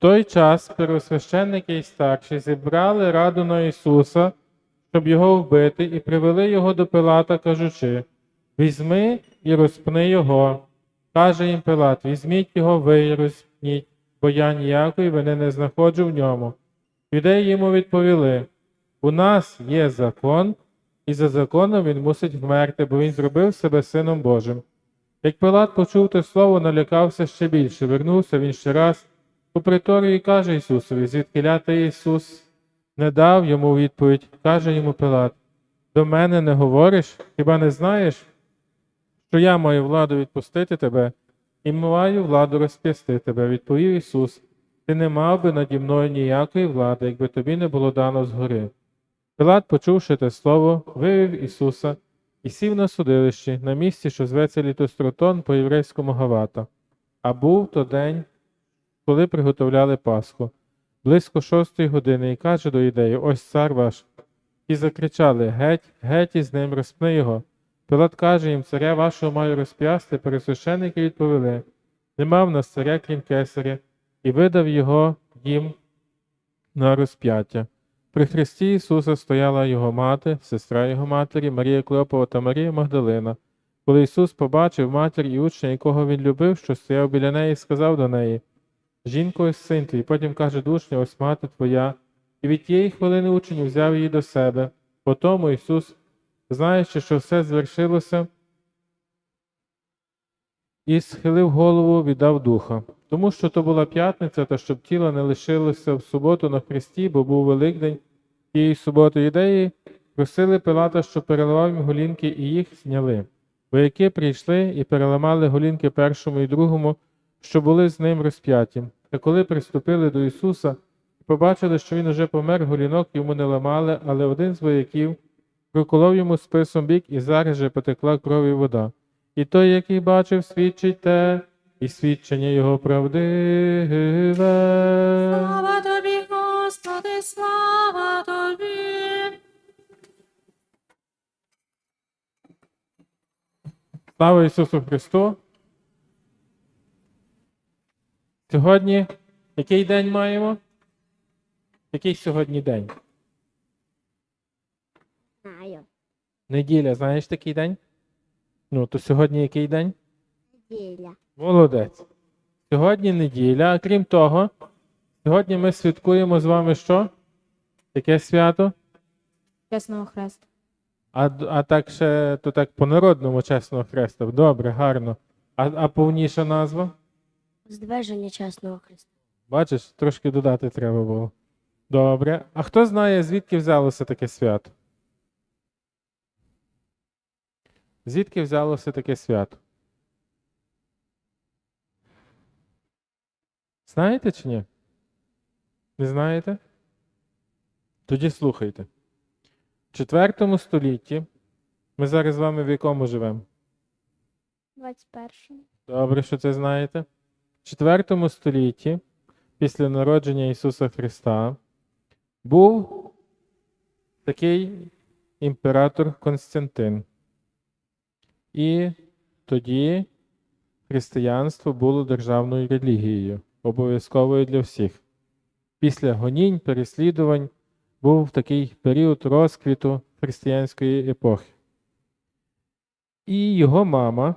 той час первосвященники і старші зібрали раду на Ісуса, щоб його вбити, і привели його до Пилата, кажучи: Візьми і розпни його. Каже їм Пилат: Візьміть його ви і розпніть, бо я ніякої вини не знаходжу в ньому. Юдеї йому відповіли: У нас є закон, і за законом він мусить вмерти, бо він зробив себе сином Божим. Як Пилат почув те слово, налякався ще більше. Вернувся він ще раз у приторію каже Ісусові, звідки ти Ісус не дав йому відповідь. Каже йому Пилат: До мене не говориш, хіба не знаєш, що я маю владу відпустити тебе і маю владу розп'ясти тебе, відповів Ісус. Ти не мав би наді мною ніякої влади, якби тобі не було дано згори. Пилат, почувши те слово, вивів Ісуса і сів на судилищі на місці, що зветься Літостротон по єврейському Гавата. А був то день, коли приготовляли Пасху, близько шостої години, і каже до ідеї: Ось цар ваш. І закричали Геть, геть із ним, розпни його. Пилат каже їм, царя вашого маю розп'ясти, пересвященники відповіли: Нема в нас царя, крім кесаря, і видав його їм на розп'яття. При Христі Ісуса стояла його мати, сестра його матері, Марія Клеопова та Марія Магдалина. Коли Ісус побачив матір і учня, якого він любив, що стояв біля неї, сказав до неї: Жінко, ось син твій, потім каже до учня, ось мати твоя. І від тієї хвилини учень взяв її до себе. Потому Ісус, знаючи, що все звершилося, і схилив голову, віддав духа. Тому що то була п'ятниця, та щоб тіло не лишилося в суботу на хресті, бо був Великдень тієї суботи юдеї, просили Пилата, щоб переливав їм голінки, і їх зняли. Вояки прийшли і переламали голінки першому і другому, що були з ним розп'яті. Та коли приступили до Ісуса і побачили, що він уже помер, голінок йому не ламали, але один з вояків проколов йому списом бік, і зараз же потекла кров і вода. І той, який бачив, свідчить те, і свідчення його правдиве. Слава тобі, Господи, слава тобі. Слава Ісусу Христу! Сьогодні який день маємо? Який сьогодні день? Знаю. Неділя, знаєш такий день? Ну, то сьогодні який день? Неділя. Молодець. Сьогодні неділя, а крім того, сьогодні ми святкуємо з вами що? Яке свято? Чесного хреста. А, а так ще то так по-народному чесного хреста. Добре, гарно. А, а повніша назва? Здвиження чесного Христа. Бачиш, трошки додати треба було. Добре. А хто знає, звідки взялося таке свято? Звідки взялося таке свято? Знаєте чи ні? Не знаєте? Тоді слухайте. В четвертому столітті ми зараз з вами в якому живемо? 21. Добре, що це знаєте. Четвертому столітті, після народження Ісуса Христа, був такий імператор Константин. І тоді християнство було державною релігією, обов'язковою для всіх. Після гонінь, переслідувань був такий період розквіту християнської епохи. І його мама,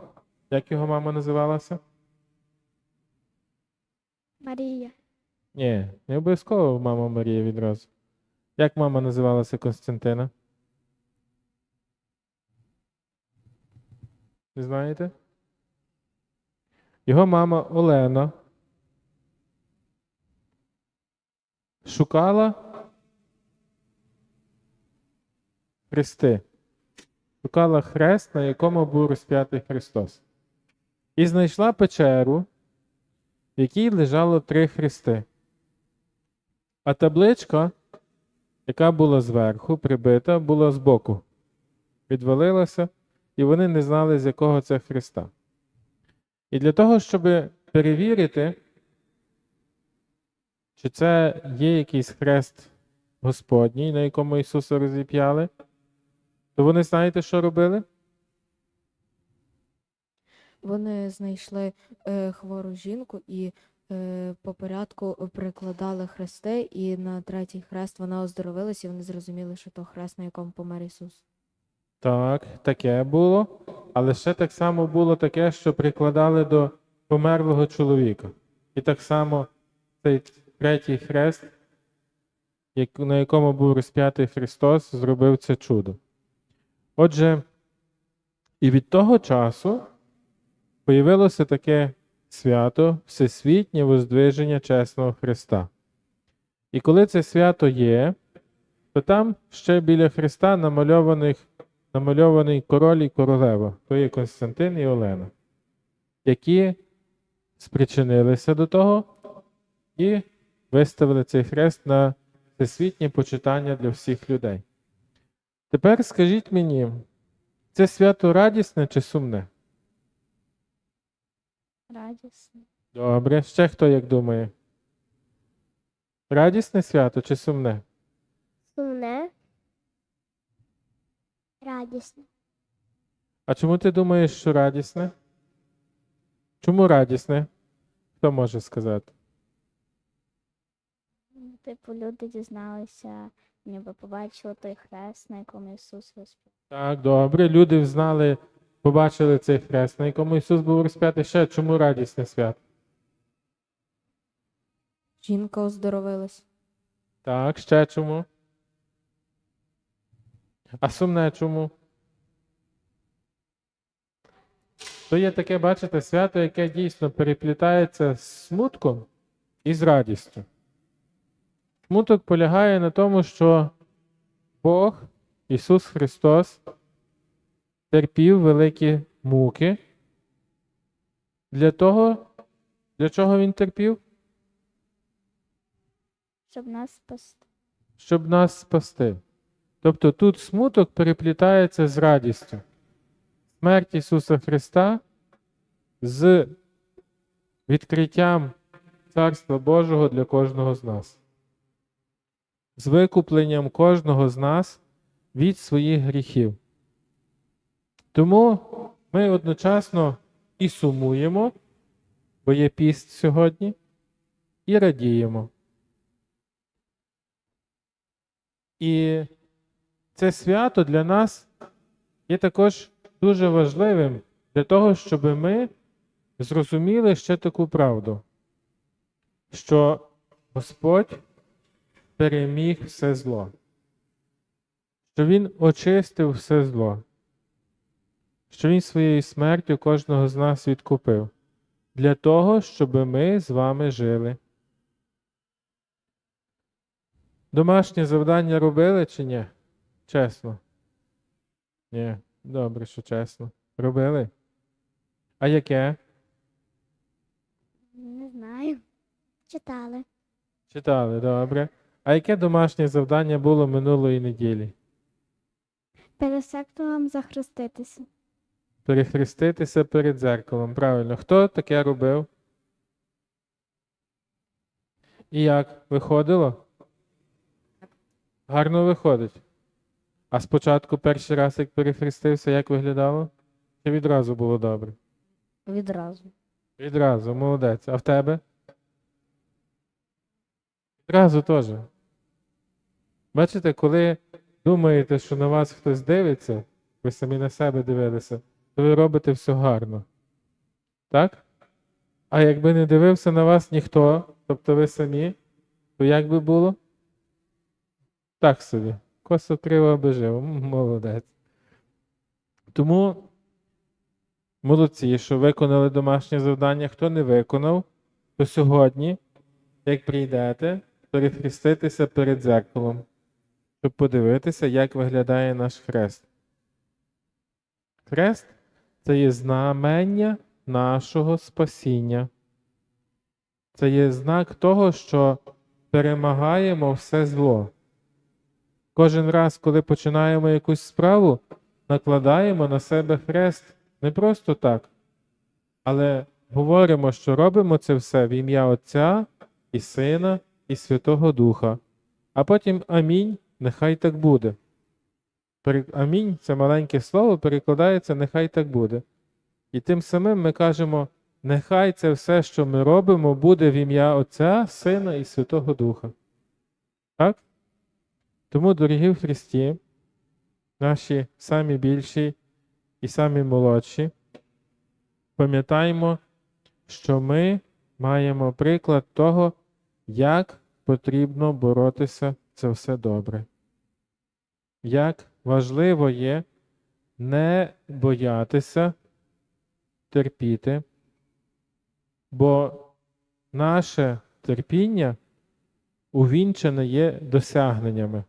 як його мама називалася? Марія. Ні, не обов'язково мама Марія відразу. Як мама називалася Константина? Не знаєте? Його мама Олена шукала хрести. Шукала хрест, на якому був розп'ятий Христос. І знайшла печеру, в якій лежало три хрести. А табличка, яка була зверху, прибита, була збоку. Відвалилася, і вони не знали, з якого це хреста. І для того, щоб перевірити, чи це є якийсь хрест Господній, на якому Ісуса розіп'яли, то вони знаєте, що робили? Вони знайшли е, хвору жінку і е, по порядку прикладали хрести, і на третій хрест вона оздоровилась, і вони зрозуміли, що то хрест, на якому помер Ісус. Так, таке було. Але ще так само було таке, що прикладали до померлого чоловіка. І так само цей третій хрест, на якому був розп'ятий Христос, зробив це чудо. Отже, і від того часу появилося таке свято Всесвітнє воздвиження чесного Христа. І коли це свято є, то там ще біля Христа намальованих, намальований король і королева, то є Константин і Олена, які спричинилися до того і виставили цей хрест на всесвітнє почитання для всіх людей. Тепер скажіть мені, це свято радісне чи сумне? Радісно. Добре, ще хто як думає? Радісне свято чи сумне? Сумне. Радісно. А чому ти думаєш, що радісне? Чому радісне? Хто може сказати? Типу, люди дізналися, ніби побачили той хрест, на якому Ісус розп'яв. Так, добре. Люди взнали, побачили цей хрест, на якому Ісус був розп'ятий. Ще чому радісне свято? Жінка оздоровилась. Так, ще чому? А сумне чому? То є таке, бачите, свято, яке дійсно переплітається з смутком і з радістю. Смуток полягає на тому, що Бог, Ісус Христос, терпів великі муки. Для того, для чого Він терпів? Щоб нас спасти. щоб нас спасти. Тобто тут смуток переплітається з радістю. Смерть Ісуса Христа з відкриттям Царства Божого для кожного з нас, з викупленням кожного з нас від своїх гріхів. Тому ми одночасно і сумуємо, бо є піст сьогодні, і радіємо. І це свято для нас є також дуже важливим для того, щоб ми зрозуміли ще таку правду, що Господь переміг все зло, що Він очистив все зло, що Він своєю смертю кожного з нас відкупив для того, щоб ми з вами жили. Домашнє завдання робили чи ні? Чесно. Ні, добре, що чесно. Робили? А яке? Не знаю. Читали. Читали, добре. А яке домашнє завдання було минулої неділі? Перед сектором захреститися. Перехреститися перед дзеркалом. Правильно. Хто таке робив? І як? Виходило? Гарно виходить. А спочатку перший раз, як перехрестився, як виглядало? Чи відразу було добре? Відразу. Відразу, молодець. А в тебе? Відразу теж. Бачите, коли думаєте, що на вас хтось дивиться, ви самі на себе дивилися, ви робите все гарно. Так? А якби не дивився на вас ніхто, тобто ви самі, то як би було? Так собі. Косо криво. М, Молодець. Тому молодці, що виконали домашнє завдання. Хто не виконав, то сьогодні, як прийдете, перехреститися перед дзеркалом, щоб подивитися, як виглядає наш хрест. Хрест це є знамення нашого спасіння. Це є знак того, що перемагаємо все зло. Кожен раз, коли починаємо якусь справу, накладаємо на себе хрест не просто так, але говоримо, що робимо це все в ім'я Отця і Сина і Святого Духа. А потім амінь, нехай так буде. Амінь це маленьке слово перекладається нехай так буде. І тим самим ми кажемо нехай це все, що ми робимо, буде в ім'я Отця, Сина і Святого Духа. Так? Тому, дорогі в Христі, наші самі більші і самі молодші, пам'ятаємо, що ми маємо приклад того, як потрібно боротися за все добре. Як важливо є не боятися терпіти, бо наше терпіння увінчене є досягненнями.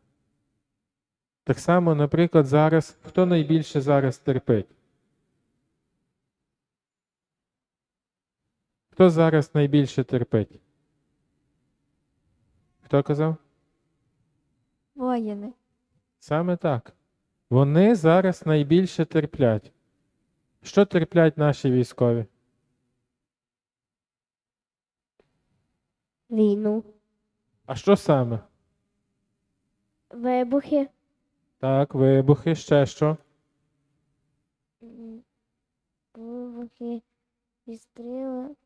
Так само, наприклад, зараз, хто найбільше зараз терпить? Хто зараз найбільше терпить? Хто казав? Воїни. Саме так. Вони зараз найбільше терплять. Що терплять наші військові? Війну. А що саме? Вибухи. Так, вибухи, ще що? Вибухи. Відстріли.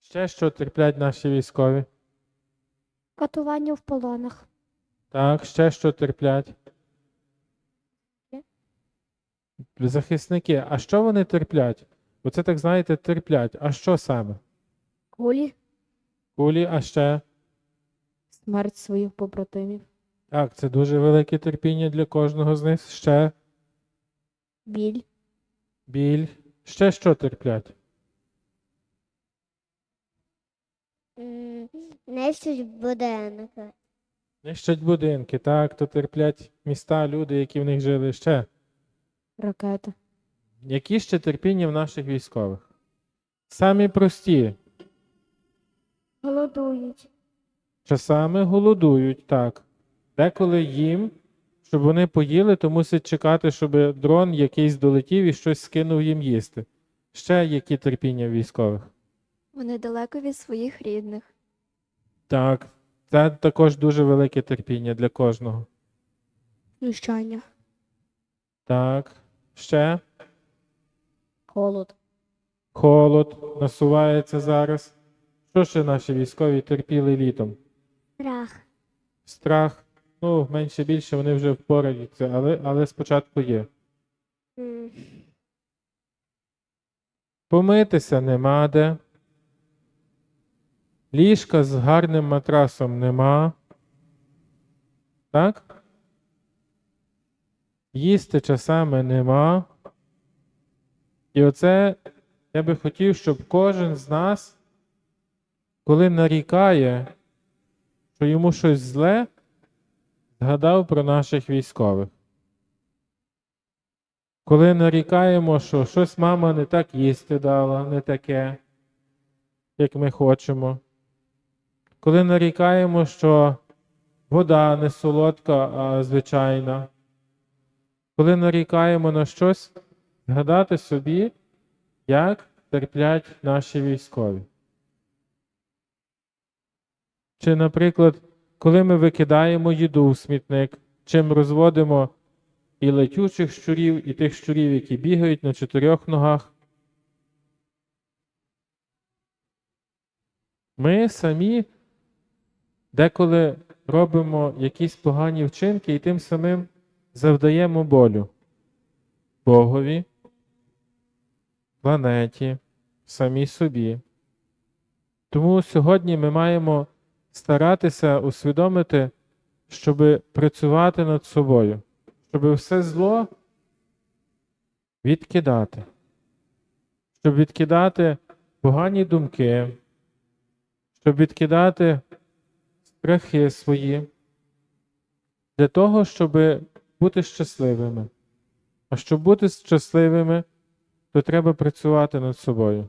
Ще що терплять наші військові? Катування в полонах. Так, ще що терплять? Захисники, а що вони терплять? Оце так знаєте, терплять. А що саме? Кулі. Кулі, а ще? Смерть своїх побратимів. Так, це дуже велике терпіння для кожного з них. Ще Біль. біль. Ще що терплять? Несуть будинки. Нищать будинки, так, то терплять міста, люди, які в них жили ще. Ракети. Які ще терпіння в наших військових? Самі прості. Голодують. Часами голодують, так. Деколи їм, щоб вони поїли, то мусять чекати, щоб дрон якийсь долетів і щось скинув їм їсти. Ще які терпіння в військових? Вони далеко від своїх рідних. Так, це також дуже велике терпіння для кожного. Знущання. Так. Ще Холод. холод насувається зараз. Що ще наші військові терпіли літом? Страх. Страх. Ну, менше більше вони вже впораються, але, але спочатку є. Помитися нема де. Ліжка з гарним матрасом нема. Так? Їсти часами нема. І оце я би хотів, щоб кожен з нас, коли нарікає, що йому щось зле, згадав про наших військових. Коли нарікаємо, що щось мама не так їсти дала, не таке, як ми хочемо. Коли нарікаємо, що вода не солодка, а звичайна. Коли нарікаємо на щось, згадати собі, як терплять наші військові. Чи, наприклад, коли ми викидаємо їду в смітник, чим розводимо і летючих щурів, і тих щурів, які бігають на чотирьох ногах. Ми самі деколи робимо якісь погані вчинки і тим самим завдаємо болю Богові, планеті, самі собі. Тому сьогодні ми маємо старатися усвідомити, щоб працювати над собою щоб все зло відкидати, щоб відкидати погані думки, щоб відкидати страхи свої, для того, щоб бути щасливими. А щоб бути щасливими, то треба працювати над собою.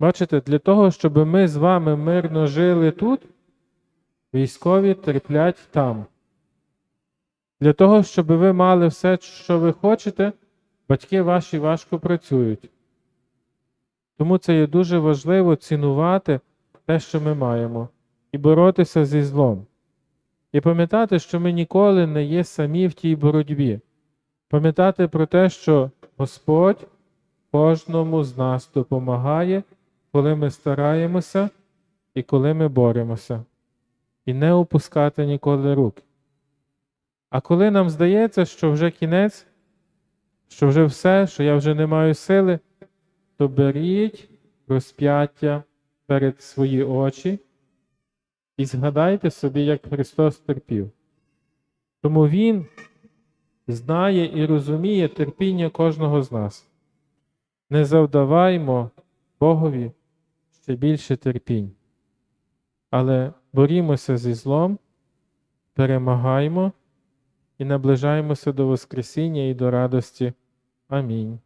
Бачите, для того, щоб ми з вами мирно жили тут, військові терплять там. Для того, щоб ви мали все, що ви хочете, батьки ваші важко працюють. Тому це є дуже важливо цінувати те, що ми маємо, і боротися зі злом. І пам'ятати, що ми ніколи не є самі в тій боротьбі. Пам'ятати про те, що Господь кожному з нас допомагає, коли ми стараємося і коли ми боремося. І не опускати ніколи рук. А коли нам здається, що вже кінець, що вже все, що я вже не маю сили, то беріть розп'яття перед свої очі і згадайте собі, як Христос терпів. Тому Він знає і розуміє терпіння кожного з нас. Не завдаваймо Богові ще більше терпінь, але борімося зі злом, перемагаймо і наближаємося до Воскресіння і до радості. Амінь.